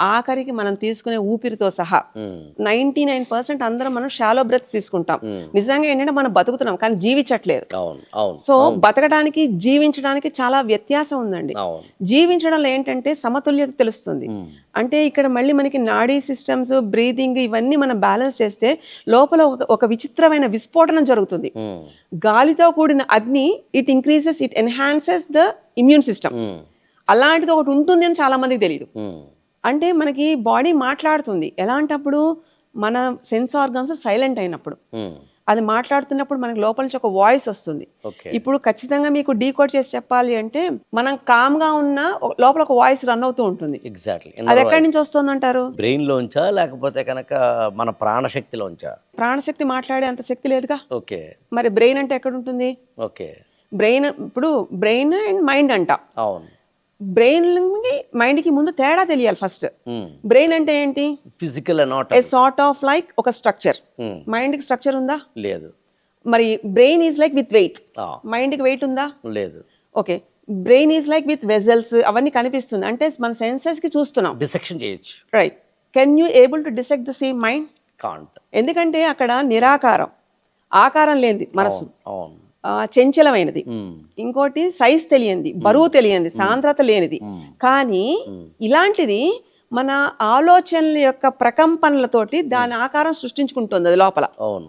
ఆఖరికి మనం తీసుకునే ఊపిరితో సహా నైన్టీ నైన్ పర్సెంట్ అందరం మనం షాలో బ్రెత్ తీసుకుంటాం. నిజంగా ఏంటంటే మనం బతుకుతున్నాం కానీ జీవించట్లేదు. సో బతకడానికి జీవించడానికి చాలా వ్యత్యాసం ఉందండి. జీవించడంలో ఏంటంటే సమతుల్యత తెలుస్తుంది. అంటే ఇక్కడ మళ్ళీ మనకి నాడీ సిస్టమ్స్ బ్రీతింగ్ ఇవన్నీ మనం బ్యాలెన్స్ చేస్తే లోపల ఒక- విచిత్రమైన విస్ఫోటనం జరుగుతుంది. గాలితో కూడిన అగ్ని it increases it enhances the immune system అలాంటిది ఒకటి ఉంటుంది అని చాలా మందికి తెలియదు అంటే మనకి బాడీ మాట్లాడుతుంది. ఎలాంటప్పుడు మన సెన్స్ ఆర్గన్స్ సైలెంట్ అయినప్పుడు. అది మాట్లాడుతున్నప్పుడు మనకి లోపల నుంచి ఒక వాయిస్ వస్తుంది. ఇప్పుడు ఖచ్చితంగా మీకు డీకోడ్ చేసి చెప్పాలి అంటే మనం కామ్గా ఉన్న ఒక- లోపల ఒక వాయిస్ రన్ అవుతూ ఉంటుంది. ఎగ్జాక్ట్లీ అది ఎక్కడి నుంచి వస్తుందంటారు? బ్రెయిన్ లోంచా లేకపోతే కనుక మన ప్రాణశక్తిలోంచా ప్రాణశక్తి మాట్లాడే అంత శక్తి లేదుగా. ఓకే. మరి బ్రెయిన్ అంటే ఎక్కడ ఉంటుంది? ఓకే. బ్రెయిన్ ఇప్పుడు బ్రెయిన్ అండ్ మైండ్ అంట. అవును. బ్రెయిన్కి మైండ్కి ముందు తేడా తెలియాలి ఫస్ట్ బ్రెయిన్ అంటే ఏంటి? Physical a sort of like ఒక స్ట్రక్చర్ ఉమ్, మైండ్కి స్ట్రక్చర్ ఉందా? లేదు. మరి brain is like with weight ah, మైండ్కి వెయిట్ ఉందా? లేదు. Okay brain is like with vessels అవన్నీ కనిపిస్తుంది. అంటే మన సెన్సెస్కి చూస్తున్నాం. డిసెక్షన్ చేయొచ్చు. Right can you able to dissect the same mind can't ఎందుకంటే అక్కడ నిరాకారం. ఆకారం లేనిది మనసు. అవును. చంచలమైనది. ఇంకోటి సైజ్ తెలియంది బరువు తెలియంది సాంద్రత లేనిది. కానీ ఇలాంటిది మన ఆలోచనల యొక్క ప్రకంపనలతోటి దాని ఆకారం సృష్టించుకుంటుంది అది లోపల. అవును.